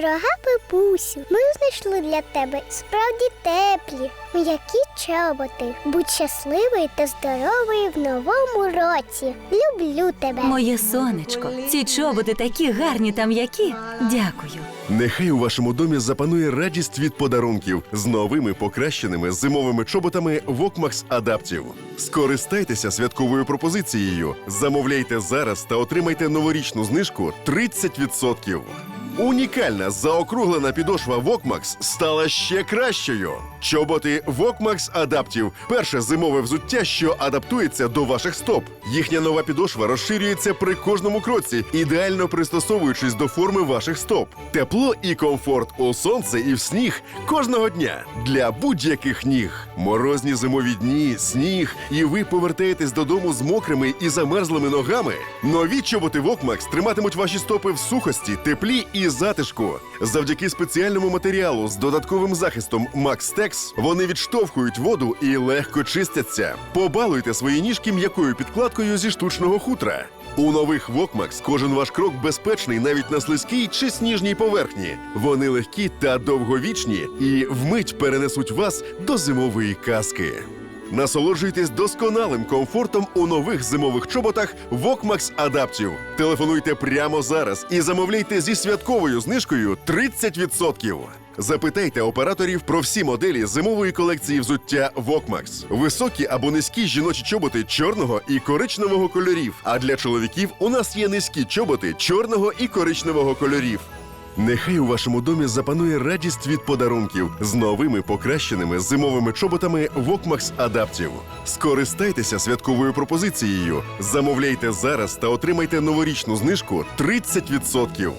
Дорога бабусю, ми знайшли для тебе справді теплі, м'які чоботи. Будь щасливий та здоровий в новому році. Люблю тебе. Моє сонечко, ці чоботи такі гарні та м'які. Дякую. Нехай у вашому домі запанує радість від подарунків з новими покращеними зимовими чоботами Вокмакс Адаптів. Скористайтеся святковою пропозицією. Замовляйте зараз та отримайте новорічну знижку 30%. Унікальна заокруглена підошва Вокмакс стала ще кращою. Чоботи Вокмакс Адаптів перше зимове взуття, що адаптується до ваших стоп. Їхня нова підошва розширюється при кожному кроці, ідеально пристосовуючись до форми ваших стоп. Тепло і комфорт у сонце і в сніг кожного дня для будь-яких ніг. Морозні зимові дні, сніг, і ви повертаєтесь додому з мокрими і замерзлими ногами. Нові чоботи Вокмакс триматимуть ваші стопи в сухості, теплі і затишку. Завдяки спеціальному матеріалу з додатковим захистом Max-Tex вони відштовхують воду і легко чистяться. Побалуйте свої ніжки м'якою підкладкою зі штучного хутра. У нових Вокмакс кожен ваш крок безпечний навіть на слизькій чи сніжній поверхні. Вони легкі та довговічні і вмить перенесуть вас до зимової казки. Насолоджуйтесь досконалим комфортом у нових зимових чоботах Вокмакс Адаптів. Телефонуйте прямо зараз і замовляйте зі святковою знижкою 30%. Запитайте операторів про всі моделі зимової колекції взуття Вокмакс. Високі або низькі жіночі чоботи чорного і коричневого кольорів. А для чоловіків у нас є низькі чоботи чорного і коричневого кольорів. Нехай у вашому домі запанує радість від подарунків з новими покращеними зимовими чоботами Вокмакс Адаптів. Скористайтеся святковою пропозицією. Замовляйте зараз та отримайте новорічну знижку 30%.